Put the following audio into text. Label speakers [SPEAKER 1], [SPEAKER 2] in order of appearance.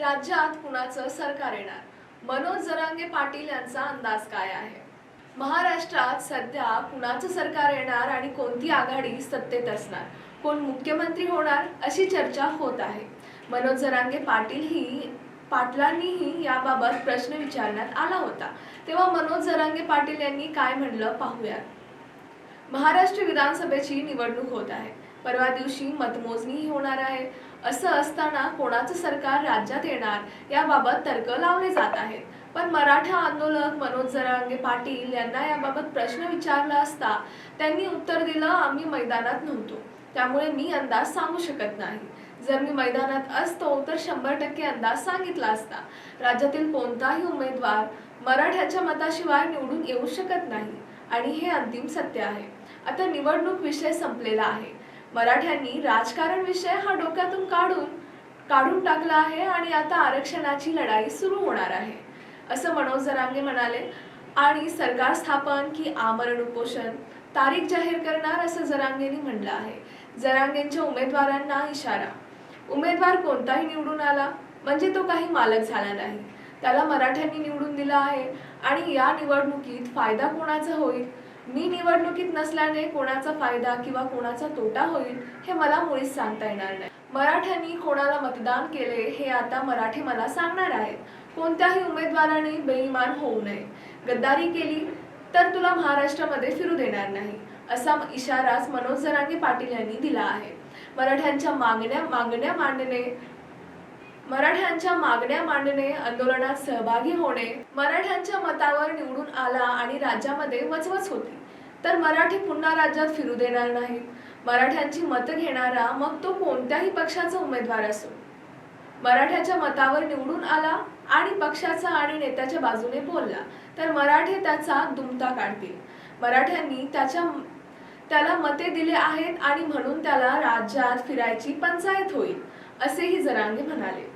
[SPEAKER 1] राज्यात कुणाचं सरकार येणार? मनोज जरांगे पाटील यांचा अंदाज काय आहे? महाराष्ट्रात सध्या कुणाचं सरकार येणार आणि कोणती आघाडी सत्तेत असणार? कोण मुख्यमंत्री होणार? अशी चर्चा होत आहे. मनोज जरांगे पाटील ही पाटलांनीही याबाबत प्रश्न विचारण्यात आला होता. तेव्हा मनोज जरांगे पाटील यांनी काय म्हणलं पाहूयात. महाराष्ट्र विधानसभेची निवडणूक होत आहे. परवा दिवशी मतमोजणीही होणार आहे. असं असताना कोणाचं सरकार राज्यात येणार याबाबत तर्क लावले जात आहेत. पण मराठा आंदोलक मनोज जरांगे पाटील यांना याबाबत प्रश्न विचारला असता त्यांनी उत्तर दिलं आम्ही मैदानात नव्हतो. त्यामुळे मी अंदाज सांगू शकत नाही. जर मी मैदानात असतो तर शंभर टक्के अंदाज सांगितला असता. राज्यातील कोणताही उमेदवार मराठ्याच्या मताशिवाय निवडून येऊ शकत नाही. आणि हे अंतिम सत्य आहे. आता निवडणूक विषय संपलेला आहे. मराठ्यांनी राजकारण विषय हा डोक्यातून काढून काढून टाकला आहे आणि आता आरक्षणाची लढाई सुरू होणार आहे. असं मनोज जरांगे म्हणाले. आणि सरकार स्थापन की आमरण उपोषण तारीख जाहीर करणार असं जरांगेंनी म्हटलं आहे. जरांगेंच्या उमेदवारांना इशारा. उमेदवार कोणताही निवडून आला म्हणजे तो काही मालक झाला नाही. त्याला मराठ्यांनी निवडून दिला आहे. आणि या निवडणुकीत फायदा कोणाचा होईल? मी निवडणुकीत नसल्याने कोणाचा फायदा किंवा कोणाचा तोटा होईल हे मला मुळीच सांगता येणार नाही. मराठ्यांनी कोणाला मतदान केले हे आता मराठी मला सांगणार आहेत. कोणत्याही उमेदवाराने बेईमान होऊ नये. गद्दारी केली तर तुला महाराष्ट्रामध्ये फिरू देणार नाही असा इशाराच मनोज जरांगे पाटील यांनी दिला आहे. मराठ्यांच्या मागण्या मागण्या मांडणे मराठ्यांच्या मागण्या मांडणे आंदोलनात सहभागी होणे मराठ्यांच्या मतावर निवडून आला आणि राज्यामध्ये वचवच होती. तर मराठी पुन्हा राज्यात फिरू देणार नाहीत मराठ्यांची मतं घेणारा मग तो कोणत्याही पक्षाचा उमेदवार असो. मराठ्याच्या मतावर निवडून आला आणि पक्षाचा आणि नेत्याच्या बाजूने बोलला तर मराठे त्याचा दुमता काढतील. मराठ्यांनी त्याच्या त्याला मते दिले आहेत आणि म्हणून त्याला राज्यात फिरायची पंचायत होईल असेही जरांगे म्हणाले.